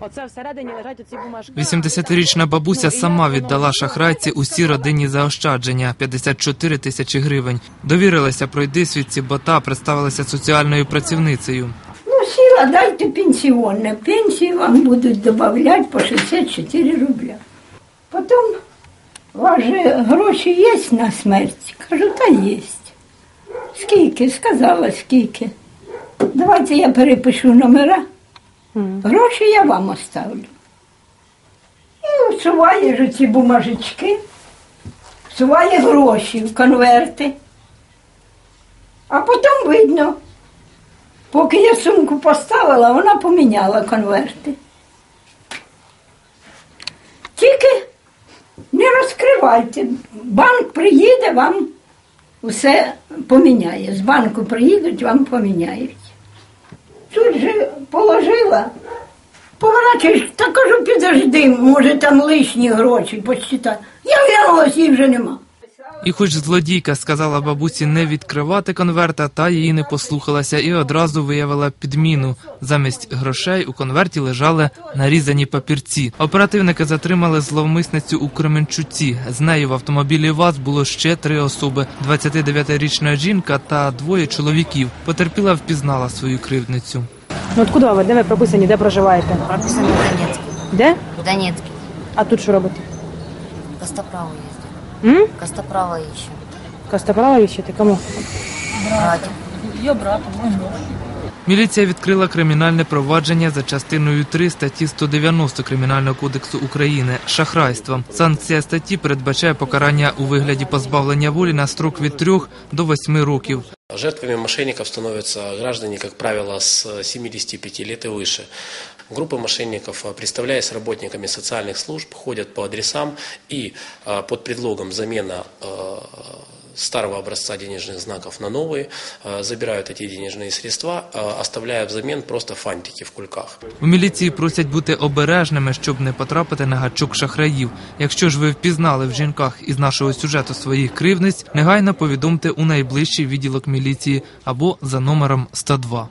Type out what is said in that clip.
Оце всередині лежать оці бумажки. 80-річна бабуся сама віддала шахрайці усі родинні заощадження 54 тисячі гривень. Довірилася пройди свідці, бо та представилася соціальною працівницею. Ну, сіла, дайте пенсіонне. Пенсії вам будуть додавати по 64 рубля. Потім, у вас же гроші є на смерть? Кажу, та є. Скільки? Сказала, скільки. Давайте я перепишу номера. Гроші я вам оставлю. І всуває ці бумажечки, всуває гроші в конверти. А потім видно, Поки я сумку поставила, вона поміняла конверти. Тільки не розкривайте. Банк приїде, вам все поміняє. З банку приїдуть, вам поміняють. Тут же положила. Поворачуєш, та кажу, підожди, може там лишні гроші посчитати. Я глянулася, їх вже нема. І хоч злодійка сказала бабусі не відкривати конверта, та її не послухалася і одразу виявила підміну. Замість грошей у конверті лежали нарізані папірці. Оперативники затримали зловмисницю у Кременчуці. З нею в автомобілі ВАЗ було ще три особи: 29-річна жінка та двоє чоловіків. Потерпіла впізнала свою кривдницю. Ну откуда ви? Де ви прописані, де проживаєте? Прописані в Донецькій. Де? В Донецке. А тут що робите? Костоправо ездил. М? Костоправо Костоправа віщити? Кому? Братик. Міліція відкрила кримінальне провадження за частиною 3 статті 190 Кримінального кодексу України шахрайство. Санкція статті передбачає покарання у вигляді позбавлення волі на строк від 3 до 8 років. Жертвами мошенников становятся граждане, как правило, с 75 лет и выше. Группы мошенников, а, представляясь работниками социальных служб, ходят по адресам и а, под предлогом замена а, старого образца денежных знаков на новые, а, забирают эти денежные средства, а, оставляя взамен просто фантики в кульках. У міліції просять бути обережними, щоб не потрапити на гачок шахраїв. Якщо ж ви впізнали в жінках із нашого сюжету своїх кривниць, негайно повідомте у найближчий відділок міліції або за номером 102.